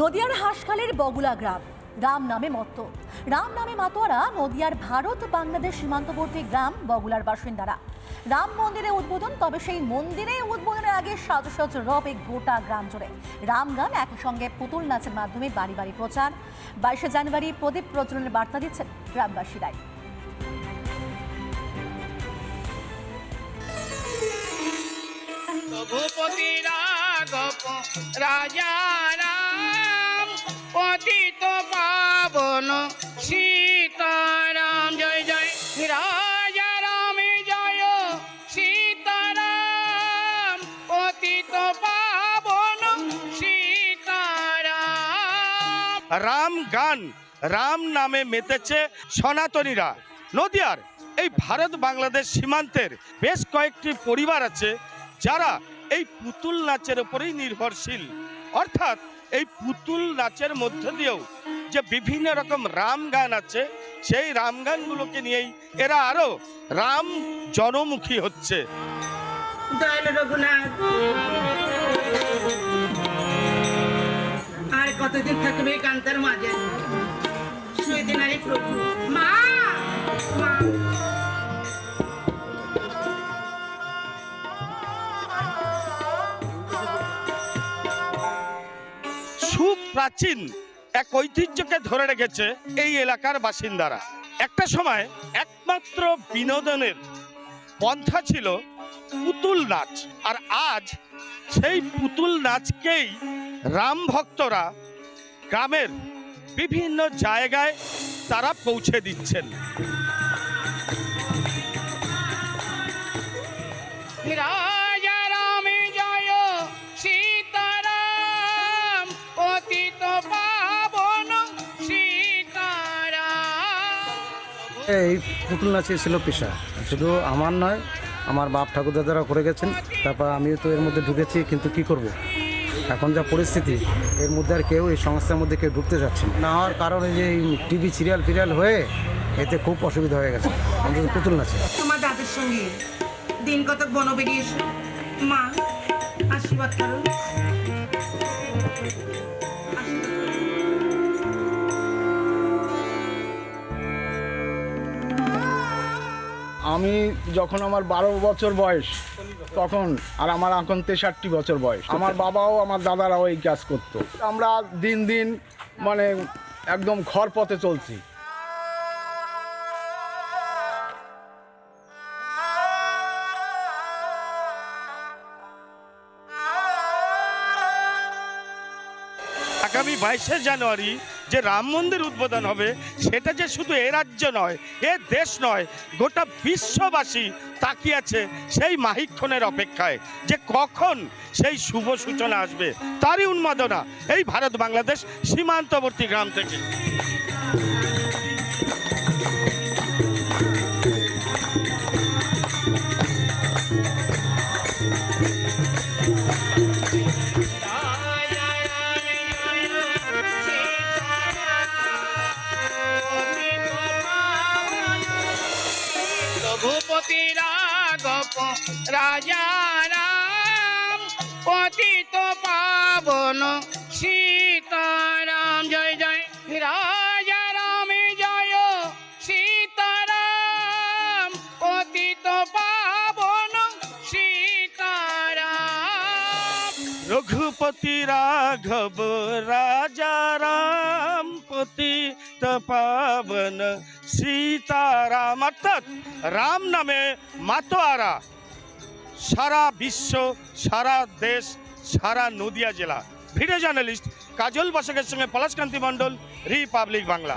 নদিয়ার হাসখালের বগুলা গ্রাম। রাম নামে মত্ত। রাম নামে মাতোয়ারা নদিয়ার ভারত, বাংলাদেশ সীমান্তবর্তী গ্রাম বগুলার বাসিন্দারা। রাম মন্দিরে উদ্বোধন, তবে সেই মন্দিরে উদ্বোধনের আগে সাজ সাজ রবে গোটা গ্রাম জুড়ে। রাম গান একই সঙ্গে পুতুল নাচের মাধ্যমে বাড়ি বাড়ি প্রচার। বাইশে জানুয়ারি প্রদীপ প্রজ্বলনের বার্তা দিচ্ছেন গ্রামবাসীরাই। রাজা পতিত পাবন, সীতারাম, জয় জয়। রাজা রাম জয়, সীতারাম পতিত পাবন, সীতারাম। রাম গান, রাম নামে মেতেছে সনাতনীরা। নদিয়ার এই ভারত বাংলাদেশ সীমান্তের বেশ কয়েকটি পরিবার আছে যারা এই পুতুল নাচের উপরেই নির্ভরশীল। অর্থাৎ এই পুতুল নাচের মধ্য দিয়েও যে বিভিন্ন রকম রাম গান আছে, সেই রাম গানগুলোকে নিয়েই এরা আরও রাম জনমুখী হচ্ছে। আর কতদিন থাকবে কান্তার মাঝে? মা! সুপ্রাচীন এক ঐতিহ্যকে ধরে রেখেছে এই এলাকার বাসিন্দারা। একটা সময় একমাত্র বিনোদনের পন্থা ছিল পুতুল নাচ, আর আজ সেই পুতুল নাচকেই রাম ভক্তরা গ্রামের বিভিন্ন জায়গায় তারা পৌঁছে দিচ্ছেন। রাজা এই পুতুল নাচই ছিল পেশা। শুধু আমার নয়, আমার বাপ ঠাকুর দাদারা করে গেছেন। তারপর আমিও তো এর মধ্যে ঢুকেছি, কিন্তু কি করব। এখন যা পরিস্থিতি, এর মধ্যে আর কেউ এই সংস্থার মধ্যে কেউ ঢুকতে যাচ্ছে না। হওয়ার কারণে যে এই টিভি সিরিয়াল ফিরিয়াল হয়ে এতে খুব অসুবিধা হয়ে গেছে। অন্তত পুতুল নাচে। তোমার দাদের সঙ্গে দিন কতক বন বেরিয়েছে। মা, আশীর্বাদ করো। আমি যখন আমার বারো বছর বয়স, তখন আর আমার এখন তেষট্টি বছর বয়স। আমার বাবাও, আমার দাদারাও এই কাজ করতো। আমরা দিন দিন মানে একদম ঘর পথে চলছি। আগামী বাইশে জানুয়ারি যে রাম মন্দির উদ্বোধন হবে, সেটা যে শুধু এ রাজ্য নয়, এ দেশ নয়, গোটা বিশ্ববাসী তাকিয়ে আছে সেই মাহিক্ষণের অপেক্ষায় যে কখন সেই শুভ সূচনা আসবে, তারই উন্মাদনা এই ভারত বাংলাদেশ সীমান্তবর্তী গ্রাম থেকে। রঘুপতি রাঘব রাজা রাম পতিত পাবন সীতারাম জয় জয় রাজা রাম জয় সীতারাম পতিত পাবন সীতারাম রঘুপতি রাঘব রাজা রাম পাবন সীতারাম অর্থাৎ রাম নামে মাতোয়ারা সারা বিশ্ব সারা দেশ সারা নদিয়া জেলা ভিডিও জার্নালিস্ট কাজল বসাকের সঙ্গে পলাশকান্তি মণ্ডল রিপাবলিক বাংলা